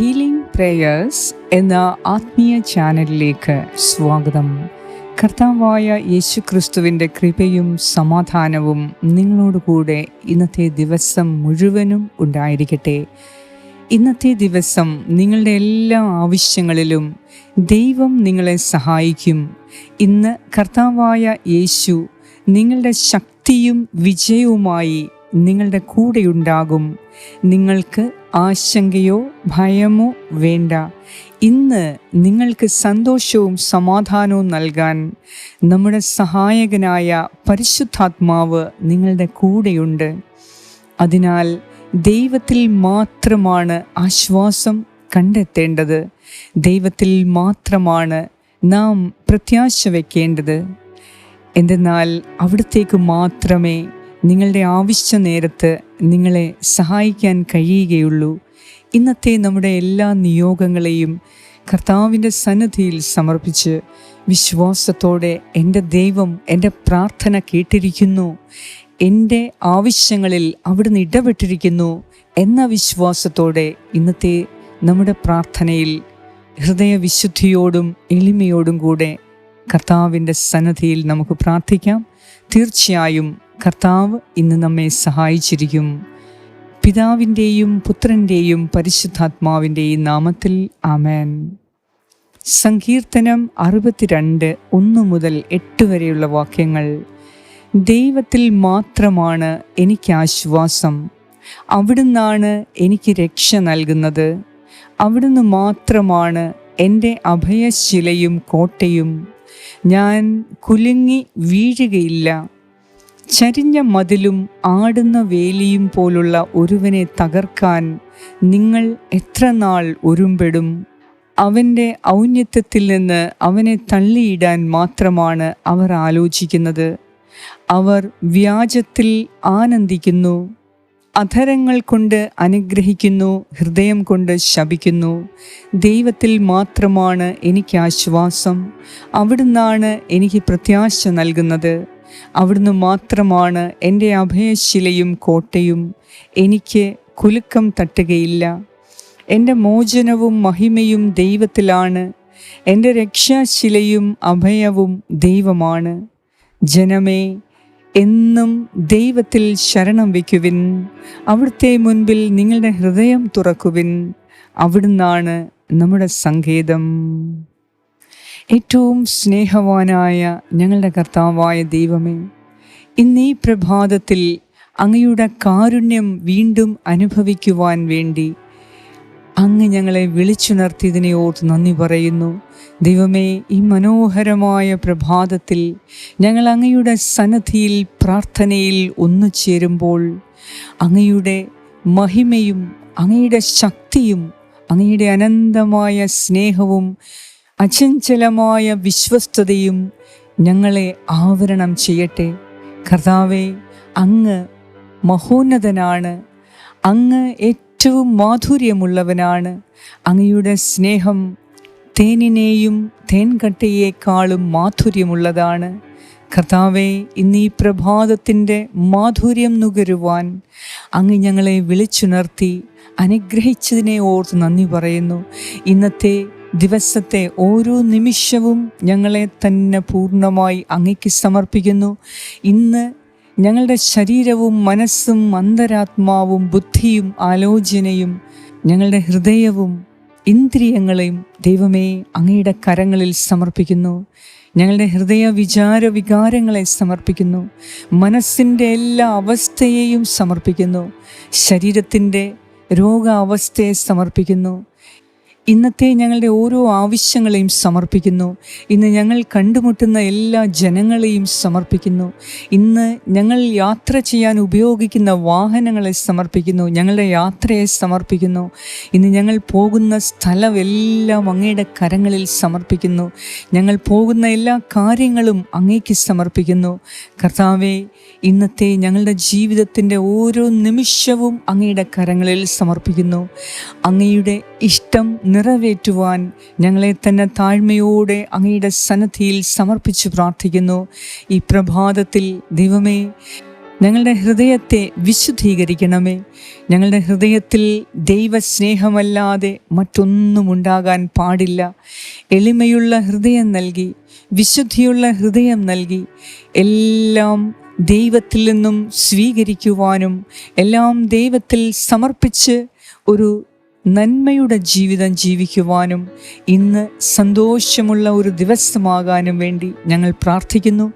Healing prayers എന്ന ആത്മീയ ചാനലിലേക്ക് സ്വാഗതം. കർത്താവായ യേശു ക്രിസ്തുവിന്റെ കൃപയും സമാധാനവും നിങ്ങളോടുകൂടെ ഇന്നത്തെ ദിവസം മുഴുവനും ഉണ്ടായിരിക്കട്ടെ. ഇന്നത്തെ ദിവസം നിങ്ങളുടെ എല്ലാ ആവശ്യങ്ങളിലും ദൈവം നിങ്ങളെ സഹായിക്കും. ഇന്ന് കർത്താവായ യേശു നിങ്ങളുടെ ശക്തിയും വിജയവുമായി നിങ്ങളുടെ കൂടെയുണ്ടാകും. നിങ്ങൾക്ക് ആശങ്കയോ ഭയമോ വേണ്ട. ഇന്ന് നിങ്ങൾക്ക് സന്തോഷവും സമാധാനവും നൽകാൻ നമ്മുടെ സഹായകനായ പരിശുദ്ധാത്മാവ് നിങ്ങളുടെ കൂടെയുണ്ട്. അതിനാൽ ദൈവത്തിൽ മാത്രമാണ് ആശ്വാസം കണ്ടെത്തേണ്ടത്. ദൈവത്തിൽ മാത്രമാണ് നാം പ്രത്യാശ വയ്ക്കേണ്ടത് എന്തെന്നാൽ അവിടത്തേക്ക് മാത്രമേ നിങ്ങളുടെ ആവശ്യ നേരത്ത് നിങ്ങളെ സഹായിക്കാൻ കഴിയുകയുള്ളൂ. ഇന്നത്തെ നമ്മുടെ എല്ലാ നിയോഗങ്ങളെയും കർത്താവിന്റെ സന്നദ്ധിയിൽ സമർപ്പിച്ച് വിശ്വാസത്തോടെ എന്റെ ദൈവം എന്റെ പ്രാർത്ഥന കേട്ടിരിക്കുന്നു. എന്റെ ആവശ്യങ്ങളിൽ അവിടുന്ന് ഇടപെട്ടിരിക്കുന്നു എന്ന വിശ്വാസത്തോടെ ഇന്നത്തെ നമ്മുടെ പ്രാർത്ഥനയിൽ ഹൃദയവിശുദ്ധിയോടും എളിമയോടും കൂടെ കർത്താവിന്റെ സന്നദ്ധിയിൽ നമുക്ക് പ്രാർത്ഥിക്കാം. തീർച്ചയായും കർത്താവ് ഇന്ന് നമ്മെ സഹായിച്ചിരിക്കും. പിതാവിന്റെയും പുത്രന്റെയും പരിശുദ്ധാത്മാവിന്റെയും നാമത്തിൽ ആമേൻ. സങ്കീർത്തനം അറുപത്തിരണ്ട് ഒന്ന് മുതൽ എട്ട് വരെയുള്ള വാക്യങ്ങൾ. ദൈവത്തിൽ മാത്രമാണ് എനിക്ക് ആശ്വാസം. അവിടുന്നാണ് എനിക്ക് രക്ഷ നൽകുന്നത്. അവിടുന്ന് മാത്രമാണ് എന്റെ അഭയശിലയും കോട്ടയും. ഞാൻ കുലുങ്ങി വീഴുകയില്ല. ചരിഞ്ഞ മതിലും ആടുന്ന വേലിയും പോലുള്ള ഒരുവനെ തകർക്കാൻ നിങ്ങൾ എത്ര നാൾ ഒരുമ്പെടും? അവന്റെ ഔന്നത്യത്തിൽ നിന്ന് അവനെ തള്ളിയിടാൻ മാത്രമാണ് അവർ ആലോചിക്കുന്നത്. അവർ വ്യാജത്തിൽ ആനന്ദിക്കുന്നു അധരങ്ങൾ കൊണ്ട് അനുഗ്രഹിക്കുന്നു ഹൃദയം കൊണ്ട് ശപിക്കുന്നു. ദൈവത്തിൽ മാത്രമാണ് എനിക്ക് ആശ്വാസം. അവിടുന്നാണ് എനിക്ക് പ്രത്യാശ നൽകുന്നത്. അവിടുന്ന് മാത്രമാണ് എന്റെ അഭയശിലയും കോട്ടയും എനിക്ക് കുലുക്കം തട്ടുകയില്ല. എന്റെ മോചനവും മഹിമയും ദൈവത്തിലാണ്. എന്റെ രക്ഷാശിലയും അഭയവും ദൈവമാണ്. ജനമേ എന്നും ദൈവത്തിൽ ശരണം വയ്ക്കുവിൻ. അവിടുത്തെ മുൻപിൽ നിങ്ങളുടെ ഹൃദയം തുറക്കുവിൻ. അവിടുന്നാണ് നമ്മുടെ സങ്കേതം. ഏറ്റവും സ്നേഹവാനായ ഞങ്ങളുടെ കർത്താവായ ദൈവമേ ഇന്നീ പ്രഭാതത്തിൽ അങ്ങയുടെ കാരുണ്യം വീണ്ടും അനുഭവിക്കുവാൻ വേണ്ടി അങ്ങ് ഞങ്ങളെ വിളിച്ചുണർത്തിയതിനെ ഓർത്ത് നന്ദി പറയുന്നു. ദൈവമേ ഈ മനോഹരമായ പ്രഭാതത്തിൽ ഞങ്ങൾ അങ്ങയുടെ സന്നദ്ധിയിൽ പ്രാർത്ഥനയിൽ ഒന്നു ചേരുമ്പോൾ അങ്ങയുടെ മഹിമയും അങ്ങയുടെ ശക്തിയും അങ്ങയുടെ അനന്തമായ സ്നേഹവും അചഞ്ചലമായ വിശ്വസ്തതയും ഞങ്ങളെ ആവരണം ചെയ്യട്ടെ. കർത്താവെ അങ്ങ് മഹോന്നതനാണ്. അങ്ങ് ഏറ്റവും മാധുര്യമുള്ളവനാണ്. അങ്ങയുടെ സ്നേഹം തേനിനെയും തേൻകട്ടയേക്കാളും മാധുര്യമുള്ളതാണ്. കർത്താവെ ഇന്ന് പ്രഭാതത്തിന്റെ മാധുര്യം നുകരുവാൻ അങ്ങ് ഞങ്ങളെ വിളിച്ചുണർത്തി അനുഗ്രഹിച്ചതിനെ ഓർത്ത് നന്ദി പറയുന്നു. ഇന്നത്തെ ദിവസത്തെ ഓരോ നിമിഷവും ഞങ്ങളെ തന്നെ പൂർണമായി അങ്ങയ്ക്ക് സമർപ്പിക്കുന്നു. ഇന്ന് ഞങ്ങളുടെ ശരീരവും മനസ്സും അന്തരാത്മാവും ബുദ്ധിയും ആലോചനയും ഞങ്ങളുടെ ഹൃദയവും ഇന്ദ്രിയങ്ങളെയും ദൈവമേ അങ്ങയുടെ കരങ്ങളിൽ സമർപ്പിക്കുന്നു. ഞങ്ങളുടെ ഹൃദയ വിചാര വികാരങ്ങളെ സമർപ്പിക്കുന്നു. മനസ്സിന്റെ എല്ലാ അവസ്ഥയെയും സമർപ്പിക്കുന്നു. ശരീരത്തിന്റെ രോഗാവസ്ഥയെ സമർപ്പിക്കുന്നു. ഇന്നത്തെ ഞങ്ങളുടെ ഓരോ ആവശ്യങ്ങളെയും സമർപ്പിക്കുന്നു. ഇന്ന് ഞങ്ങൾ കണ്ടുമുട്ടുന്ന എല്ലാ ജനങ്ങളെയും സമർപ്പിക്കുന്നു. ഇന്ന് ഞങ്ങൾ യാത്ര ചെയ്യാൻ ഉപയോഗിക്കുന്ന വാഹനങ്ങളെ സമർപ്പിക്കുന്നു. ഞങ്ങളുടെ യാത്രയെ സമർപ്പിക്കുന്നു. ഇന്ന് ഞങ്ങൾ പോകുന്ന സ്ഥലമെല്ലാം അങ്ങയുടെ കരങ്ങളിൽ സമർപ്പിക്കുന്നു. ഞങ്ങൾ പോകുന്ന എല്ലാ കാര്യങ്ങളും അങ്ങേക്ക് സമർപ്പിക്കുന്നു. കർത്താവെ ഇന്നത്തെ ഞങ്ങളുടെ ജീവിതത്തിന്റെ ഓരോ നിമിഷവും അങ്ങയുടെ കരങ്ങളിൽ സമർപ്പിക്കുന്നു. അങ്ങയുടെ ഇഷ്ടം നിറവേറ്റുവാൻ ഞങ്ങളെ തന്നെ താഴ്മയോടെ അങ്ങയുടെ സന്നദ്ധിയിൽ സമർപ്പിച്ച് പ്രാർത്ഥിക്കുന്നു. ഈ പ്രഭാതത്തിൽ ദൈവമേ ഞങ്ങളുടെ ഹൃദയത്തെ വിശുദ്ധീകരിക്കണമേ. ഞങ്ങളുടെ ഹൃദയത്തിൽ ദൈവസ്നേഹമല്ലാതെ മറ്റൊന്നും ഉണ്ടാകാൻ പാടില്ല. എളിമയുള്ള ഹൃദയം നൽകി വിശുദ്ധിയുള്ള ഹൃദയം നൽകി എല്ലാം ദൈവത്തിൽ നിന്നും സ്വീകരിക്കുവാനും എല്ലാം ദൈവത്തിൽ സമർപ്പിച്ച് ഒരു നന്മയുടെ ജീവിതം ജീവിക്കുവാനും ഇന്ന് സന്തോഷമുള്ള ഒരു ദിവസമാകാനും വേണ്ടി ഞങ്ങൾ പ്രാർത്ഥിക്കുന്നു.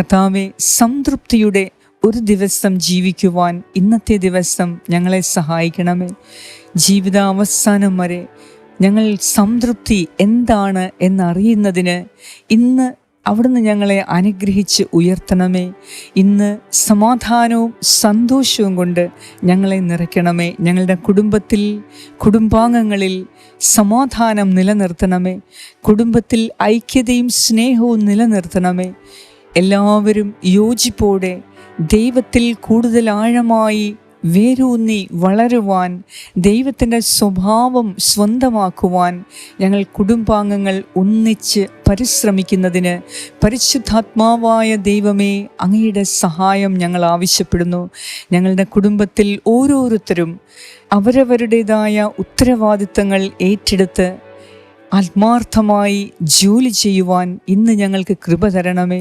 കഥാവെ സംതൃപ്തിയുടെ ഒരു ദിവസം ജീവിക്കുവാൻ ഇന്നത്തെ ദിവസം ഞങ്ങളെ സഹായിക്കണമേ. ജീവിതാവസാനം വരെ ഞങ്ങൾ സംതൃപ്തി എന്താണ് എന്നറിയുന്നതിന് ഇന്ന് അവിടുന്ന് ഞങ്ങളെ അനുഗ്രഹിച്ച് ഉയർത്തണമേ. ഇന്ന് സമാധാനവും സന്തോഷവും കൊണ്ട് ഞങ്ങളെ നിറയ്ക്കണമേ. ഞങ്ങളുടെ കുടുംബത്തിൽ കുടുംബാംഗങ്ങളിൽ സമാധാനം നിലനിർത്തണമേ. കുടുംബത്തിൽ ഐക്യതയും സ്നേഹവും നിലനിർത്തണമേ. എല്ലാവരും യോജിപ്പോടെ ദൈവത്തിൽ കൂടുതൽ ആഴമായി വേരൂന്നി വളരുവാൻ ദൈവത്തിന്റെ സ്വഭാവം സ്വന്തമാക്കുവാൻ ഞങ്ങൾ കുടുംബാംഗങ്ങൾ ഒന്നിച്ച് പരിശ്രമിക്കുന്നതിന് പരിശുദ്ധാത്മാവായ ദൈവമേ അങ്ങയുടെ സഹായം ഞങ്ങൾ ആവശ്യപ്പെടുന്നു. ഞങ്ങളുടെ കുടുംബത്തിൽ ഓരോരുത്തരും അവരവരുടേതായ ഉത്തരവാദിത്തങ്ങൾ ഏറ്റെടുത്ത് ആത്മാർത്ഥമായി ജോലി ചെയ്യുവാൻ ഇന്ന് ഞങ്ങൾക്ക് കൃപ തരണമേ.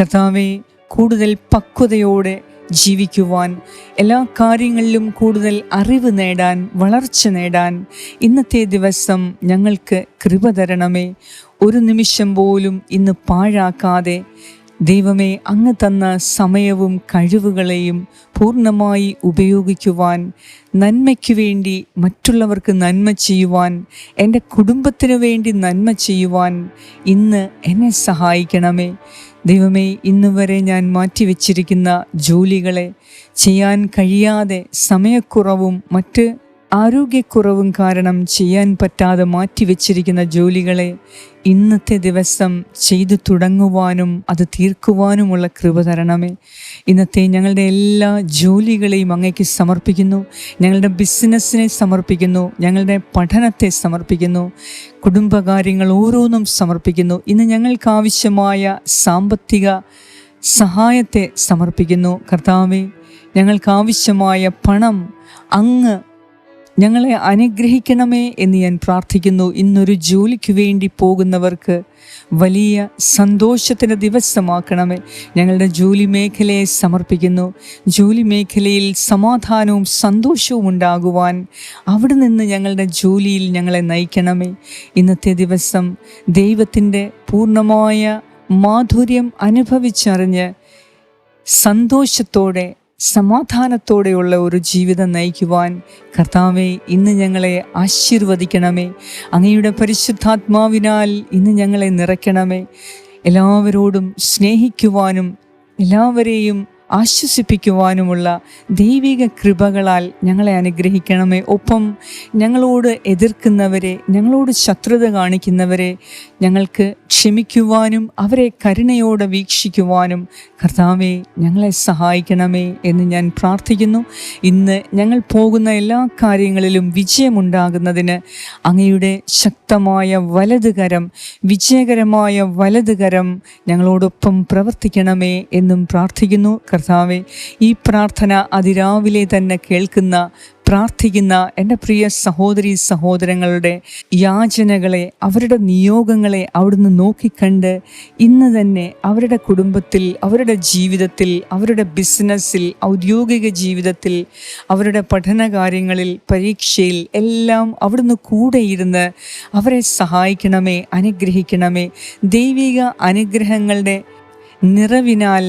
കർത്താവെ കൂടുതൽ പക്വതയോടെ ജീവിക്കുവാൻ എല്ലാ കാര്യങ്ങളിലും കൂടുതൽ അറിവ് നേടാൻ വളർച്ച നേടാൻ ഇന്നത്തെ ദിവസം ഞങ്ങൾക്ക് കൃപ തരണമേ. ഒരു നിമിഷം പോലും ഇന്ന് പാഴാക്കാതെ ദൈവമേ അങ്ങ് തന്ന സമയവും കഴിവുകളെയും പൂർണമായി ഉപയോഗിക്കുവാൻ നന്മയ്ക്ക് വേണ്ടി മറ്റുള്ളവർക്ക് നന്മ ചെയ്യുവാൻ എന്റെ കുടുംബത്തിനു വേണ്ടി നന്മ ചെയ്യുവാൻ ഇന്ന് എന്നെ സഹായിക്കണമേ. ദൈവമേ ഇന്ന് വരെ ഞാൻ മാറ്റിവെച്ചിരിക്കുന്ന ജോലികളെ ചെയ്യാൻ കഴിയാതെ സമയക്കുറവും മറ്റ് ആരോഗ്യക്കുറവും കാരണം ചെയ്യാൻ പറ്റാതെ മാറ്റിവെച്ചിരിക്കുന്ന ജോലികളെ ഇന്നത്തെ ദിവസം ചെയ്തു തുടങ്ങുവാനും അത് തീർക്കുവാനുമുള്ള കൃപ തരണമേ. ഇന്നത്തെ ഞങ്ങളുടെ എല്ലാ ജോലികളെയും അങ്ങേക്ക് സമർപ്പിക്കുന്നു. ഞങ്ങളുടെ ബിസിനസ്സിനെ സമർപ്പിക്കുന്നു. ഞങ്ങളുടെ പഠനത്തെ സമർപ്പിക്കുന്നു. കുടുംബകാര്യങ്ങൾ ഓരോന്നും സമർപ്പിക്കുന്നു. ഇന്ന് ഞങ്ങൾക്ക് ആവശ്യമായ സാമ്പത്തിക സഹായത്തെ സമർപ്പിക്കുന്നു. കർത്താവെ ഞങ്ങൾക്ക് ആവശ്യമായ പണം അങ്ങ് ഞങ്ങളെ അനുഗ്രഹിക്കണമേ എന്ന് ഞാൻ പ്രാർത്ഥിക്കുന്നു. ഇന്നൊരു ജോലിക്ക് വേണ്ടി പോകുന്നവർക്ക് വലിയ സന്തോഷത്തിന്റെ ദിവസമാക്കണമേ. ഞങ്ങളുടെ ജോലി മേഖലയെ സമർപ്പിക്കുന്നു. ജോലി മേഖലയിൽ സമാധാനവും സന്തോഷവും ഉണ്ടാകുവാൻ അവിടെ നിന്ന് ഞങ്ങളുടെ ജോലിയിൽ ഞങ്ങളെ നയിക്കണമേ. ഇന്നത്തെ ദിവസം ദൈവത്തിന്റെ പൂർണമായ മാധുര്യം അനുഭവിച്ചറിഞ്ഞ് സന്തോഷത്തോടെ സമാധാനത്തോടെയുള്ള ഒരു ജീവിതം നയിക്കുവാൻ കർത്താവെ ഇന്ന് ഞങ്ങളെ ആശീർവദിക്കണമേ. അങ്ങയുടെ പരിശുദ്ധാത്മാവിനാൽ ഇന്ന് ഞങ്ങളെ നിറയ്ക്കണമേ. എല്ലാവരോടും സ്നേഹിക്കുവാനും എല്ലാവരെയും ആശ്വസിപ്പിക്കുവാനുമുള്ള ദൈവിക കൃപകളാൽ ഞങ്ങളെ അനുഗ്രഹിക്കണമേ. ഒപ്പം ഞങ്ങളോട് എതിർക്കുന്നവരെ ഞങ്ങളോട് ശത്രുത കാണിക്കുന്നവരെ ഞങ്ങൾക്ക് ക്ഷമിക്കുവാനും അവരെ കരുണയോടെ വീക്ഷിക്കുവാനും കർത്താവെ ഞങ്ങളെ സഹായിക്കണമേ എന്ന് ഞാൻ പ്രാർത്ഥിക്കുന്നു. ഇന്ന് ഞങ്ങൾ പോകുന്ന എല്ലാ കാര്യങ്ങളിലും വിജയമുണ്ടാകുന്നതിന് അങ്ങയുടെ ശക്തമായ വലതുകരം വിജയകരമായ വലതുകരം ഞങ്ങളോടൊപ്പം പ്രവർത്തിക്കണമേ എന്നും പ്രാർത്ഥിക്കുന്നു. കർത്താവെ ഈ പ്രാർത്ഥന അതിരാവിലെ തന്നെ കേൾക്കുന്ന പ്രാർത്ഥിക്കുന്ന എന്റെ പ്രിയ സഹോദരി സഹോദരങ്ങളുടെ യാചനകളെ അവരുടെ നിയോഗങ്ങളെ അവിടുന്ന് നോക്കിക്കണ്ട് ഇന്ന് തന്നെ അവരുടെ കുടുംബത്തിൽ അവരുടെ ജീവിതത്തിൽ അവരുടെ ബിസിനസ്സിൽ ഔദ്യോഗിക ജീവിതത്തിൽ അവരുടെ പഠനകാര്യങ്ങളിൽ പരീക്ഷയിൽ എല്ലാം അവിടുന്ന് കൂടെയിരുന്ന് അവരെ സഹായിക്കണമേ അനുഗ്രഹിക്കണമേ. ദൈവിക അനുഗ്രഹങ്ങളുടെ നിറവിനാൽ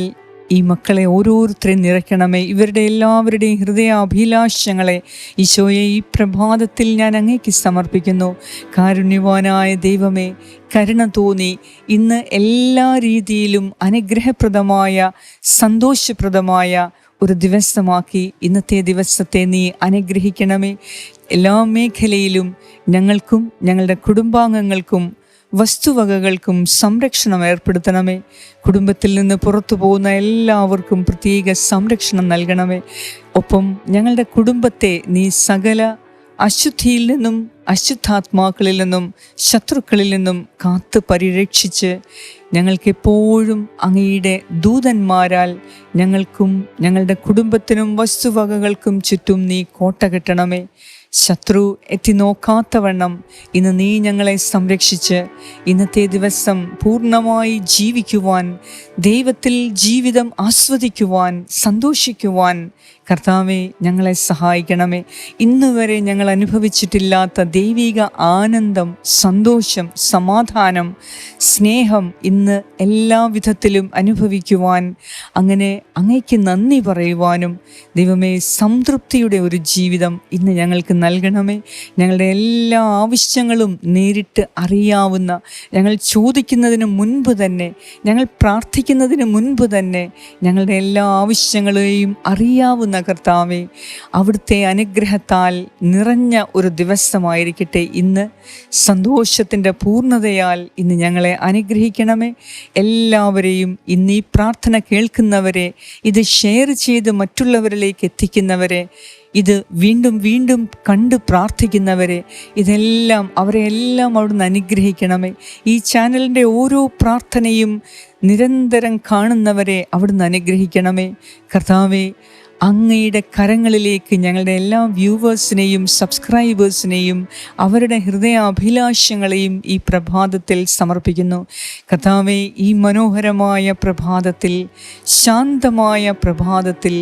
ഈ മക്കളെ ഓരോരുത്തരെയും നിറയ്ക്കണമേ. ഇവരുടെ എല്ലാവരുടെയും ഹൃദയാഭിലാഷങ്ങളെ ഈശോയെ ഈ പ്രഭാതത്തിൽ ഞാൻ അങ്ങേക്ക് സമർപ്പിക്കുന്നു. കാരുണ്യവാനായ ദൈവമേ കരുണ തോന്നി. ഇന്ന് എല്ലാ രീതിയിലും അനുഗ്രഹപ്രദമായ സന്തോഷപ്രദമായ ഒരു ദിവസമാക്കി ഇന്നത്തെ ദിവസത്തെ നീ അനുഗ്രഹിക്കണമേ. എല്ലാ മേഖലയിലും ഞങ്ങൾക്കും ഞങ്ങളുടെ കുടുംബാംഗങ്ങൾക്കും വസ്തുവകകൾക്കും സംരക്ഷണം ഏർപ്പെടുത്തണമേ. കുടുംബത്തിൽ നിന്ന് പുറത്തു പോകുന്ന എല്ലാവർക്കും പ്രത്യേക സംരക്ഷണം നൽകണമേ. ഒപ്പം ഞങ്ങളുടെ കുടുംബത്തെ നീ സകല അശുദ്ധിയിൽ നിന്നും അശുദ്ധാത്മാക്കളിൽ നിന്നും ശത്രുക്കളിൽ നിന്നും കാത്തു പരിരക്ഷിച്ച് ഞങ്ങൾക്കെപ്പോഴും അങ്ങയുടെ ദൂതന്മാരാൽ ഞങ്ങൾക്കും ഞങ്ങളുടെ കുടുംബത്തിനും വസ്തുവകകൾക്കും ചുറ്റും നീ കോട്ട കെട്ടണമേ. ശത്രു എത്തി നോക്കാത്തവണ്ണം ഇന്ന് നീ ഞങ്ങളെ സംരക്ഷിച്ച് ഇന്നത്തെ ദിവസം പൂർണമായി ജീവിക്കുവാൻ ദൈവത്തിൽ ജീവിതം ആസ്വദിക്കുവാൻ സന്തോഷിക്കുവാൻ കർത്താവെ ഞങ്ങളെ സഹായിക്കണമേ. ഇന്നുവരെ ഞങ്ങൾ അനുഭവിച്ചിട്ടില്ലാത്ത ദൈവിക ആനന്ദം സന്തോഷം സമാധാനം സ്നേഹം ഇന്ന് എല്ലാ വിധത്തിലും അനുഭവിക്കുവാൻ അങ്ങനെ അങ്ങയ്ക്ക് നന്ദി പറയുവാനും ദൈവമേ സംതൃപ്തിയുടെ ഒരു ജീവിതം ഇന്ന് ഞങ്ങൾക്ക് നൽകണമേ. ഞങ്ങളുടെ എല്ലാ ആവശ്യങ്ങളും നേരിട്ട് അറിയാവുന്ന ഞങ്ങൾ ചോദിക്കുന്നതിന് മുൻപ് തന്നെ ഞങ്ങൾ പ്രാർത്ഥിക്കുന്നതിന് മുൻപ് തന്നെ ഞങ്ങളുടെ എല്ലാ ആവശ്യങ്ങളെയും അറിയാവുന്ന കർത്താവെ അവിടുത്തെ അനുഗ്രഹത്താൽ നിറഞ്ഞ ഒരു ദിവസമായിരിക്കട്ടെ ഇന്ന്. സന്തോഷത്തിന്റെ പൂർണതയാൽ ഇന്ന് ഞങ്ങളെ അനുഗ്രഹിക്കണമേ. എല്ലാവരെയും ഇന്ന് ഈ പ്രാർത്ഥന കേൾക്കുന്നവരെ ഇത് ഷെയർ ചെയ്ത് മറ്റുള്ളവരിലേക്ക് എത്തിക്കുന്നവരെ ഇത് വീണ്ടും വീണ്ടും കണ്ട് പ്രാർത്ഥിക്കുന്നവരെ ഇതെല്ലാം അവരെ എല്ലാം അവിടുന്ന് അനുഗ്രഹിക്കണമേ. ഈ ചാനലിന്റെ ഓരോ പ്രാർത്ഥനയും നിരന്തരം കാണുന്നവരെ അവിടുന്ന് അനുഗ്രഹിക്കണമേ. കർത്താവെ അങ്ങയുടെ കരങ്ങളിലേക്ക് ഞങ്ങളുടെ എല്ലാ വ്യൂവേഴ്സിനെയും സബ്സ്ക്രൈബേഴ്സിനെയും അവരുടെ ഹൃദയാഭിലാഷങ്ങളെയും ഈ പ്രഭാതത്തിൽ സമർപ്പിക്കുന്നു. കഥാവെ ഈ മനോഹരമായ പ്രഭാതത്തിൽ ശാന്തമായ പ്രഭാതത്തിൽ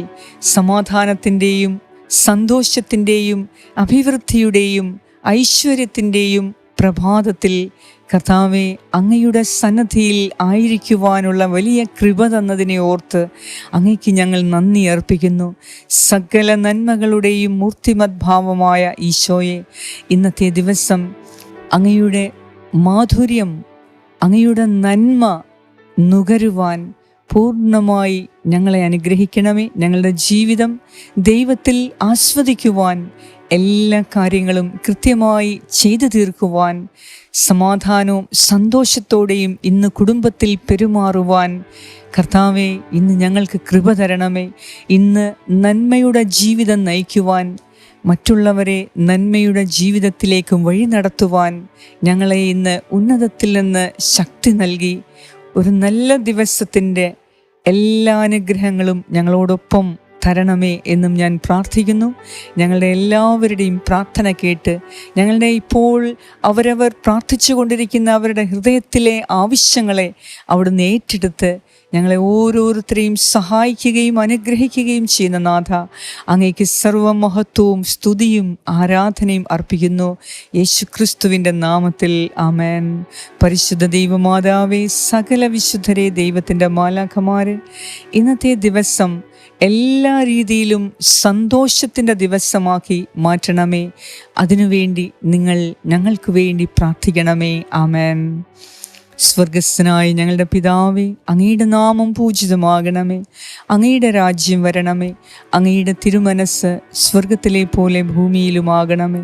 സമാധാനത്തിന്റെയും സന്തോഷത്തിന്റെയും അഭിവൃദ്ധിയുടെയും ഐശ്വര്യത്തിന്റെയും പ്രഭാതത്തിൽ കർത്താവെ അങ്ങയുടെ സന്നദ്ധിയിൽ ആയിരിക്കുവാനുള്ള വലിയ കൃപ തന്നതിനെ ഓർത്ത് അങ്ങയ്ക്ക് ഞങ്ങൾ നന്ദി അർപ്പിക്കുന്നു. സകല നന്മകളുടെയും മൂർത്തിമദ്ഭാവമായ ഈശോയെ ഇന്നത്തെ ദിവസം അങ്ങയുടെ മാധുര്യം അങ്ങയുടെ നന്മ നുകരുവാൻ പൂർണമായി ഞങ്ങളെ അനുഗ്രഹിക്കണമേ. ഞങ്ങളുടെ ജീവിതം ദൈവത്തിൽ ആസ്വദിക്കുവാൻ എല്ലാ കാര്യങ്ങളും കൃത്യമായി ചെയ്തു തീർക്കുവാൻ സമാധാനവും സന്തോഷത്തോടെയും ഇന്ന് കുടുംബത്തിൽ പെരുമാറുവാൻ കർത്താവെ ഇന്ന് ഞങ്ങൾക്ക് കൃപ തരണമേ. ഇന്ന് നന്മയുടെ ജീവിതം നയിക്കുവാൻ മറ്റുള്ളവരെ നന്മയുടെ ജീവിതത്തിലേക്ക് വഴി നടത്തുവാൻ ഞങ്ങളെ ഇന്ന് ഉന്നതത്തിൽ നിന്ന് ശക്തി നൽകി. ഒരു നല്ല ദിവസത്തിന്റെ എല്ലാ അനുഗ്രഹങ്ങളും ഞങ്ങളോടൊപ്പം തരണമേ എന്നും ഞാൻ പ്രാർത്ഥിക്കുന്നു. ഞങ്ങളുടെ എല്ലാവരുടെയും പ്രാർത്ഥന കേട്ട് ഞങ്ങളുടെ ഇപ്പോൾ അവരവർ പ്രാർത്ഥിച്ചു കൊണ്ടിരിക്കുന്ന അവരുടെ ഹൃദയത്തിലെ ആവശ്യങ്ങളെ അവിടുന്ന് ഏറ്റെടുത്ത് ഞങ്ങളെ ഓരോരുത്തരെയും സഹായിക്കുകയും അനുഗ്രഹിക്കുകയും ചെയ്യുന്ന നാഥ അങ്ങേക്ക് സർവമഹത്വവും സ്തുതിയും ആരാധനയും അർപ്പിക്കുന്നു. യേശു ക്രിസ്തുവിന്റെ നാമത്തിൽ ആമേൻ. പരിശുദ്ധ ദൈവമാതാവേ സകല വിശുദ്ധരെ ദൈവത്തിന്റെ മാലാഖമാരെ ഇന്നത്തെ ദിവസം എല്ലാ രീതിയിലും സന്തോഷത്തിന്റെ ദിവസമാക്കി മാറ്റണമേ. അതിനുവേണ്ടി നിങ്ങൾ ഞങ്ങൾക്ക് വേണ്ടി പ്രാർത്ഥിക്കണമേ. ആമേൻ. സ്വർഗസ്സനായ ഞങ്ങളുടെ പിതാവേ അങ്ങയുടെ നാമം പൂജിതമാകണമേ. അങ്ങയുടെ രാജ്യം വരണമേ. അങ്ങയുടെ തിരുമനസ് സ്വർഗത്തിലെ പോലെ ഭൂമിയിലുമാകണമേ.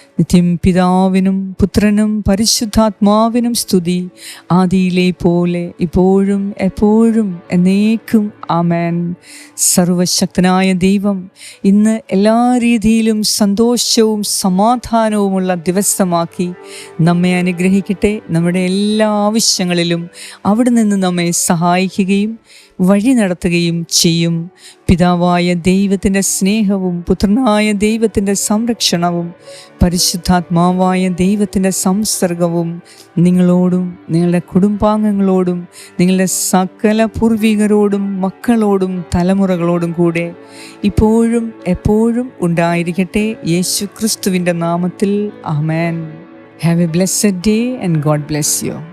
നിത്യം പിതാവിനും പുത്രനും പരിശുദ്ധാത്മാവിനും സ്തുതി ആദിയിലെ പോലെ ഇപ്പോഴും എപ്പോഴും എന്നേക്കും ആമേൻ. സർവശക്തനായ ദൈവം ഇന്ന് എല്ലാ രീതിയിലും സന്തോഷവും സമാധാനവുമുള്ള ദിവസമാക്കി നമ്മെ അനുഗ്രഹിക്കട്ടെ. നമ്മുടെ എല്ലാ ആവശ്യങ്ങളിലും അവിടെ നിന്ന് നമ്മെ സഹായിക്കുകയും വഴി നടത്തുകയും ചെയ്യും. പിതാവായ ദൈവത്തിന്റെ സ്നേഹവും പുത്രനായ ദൈവത്തിന്റെ സംരക്ഷണവും പരിശുദ്ധാത്മാവായ ദൈവത്തിന്റെ സംസർഗവും നിങ്ങളോടും നിങ്ങളുടെ കുടുംബാംഗങ്ങളോടും നിങ്ങളുടെ സകല പൂർവികരോടും മക്കളോടും തലമുറകളോടും കൂടെ ഇപ്പോഴും എപ്പോഴും ഉണ്ടായിരിക്കട്ടെ യേശു ക്രിസ്തുവിന്റെ നാമത്തിൽ. ആമേൻ. Have a blessed day and God bless you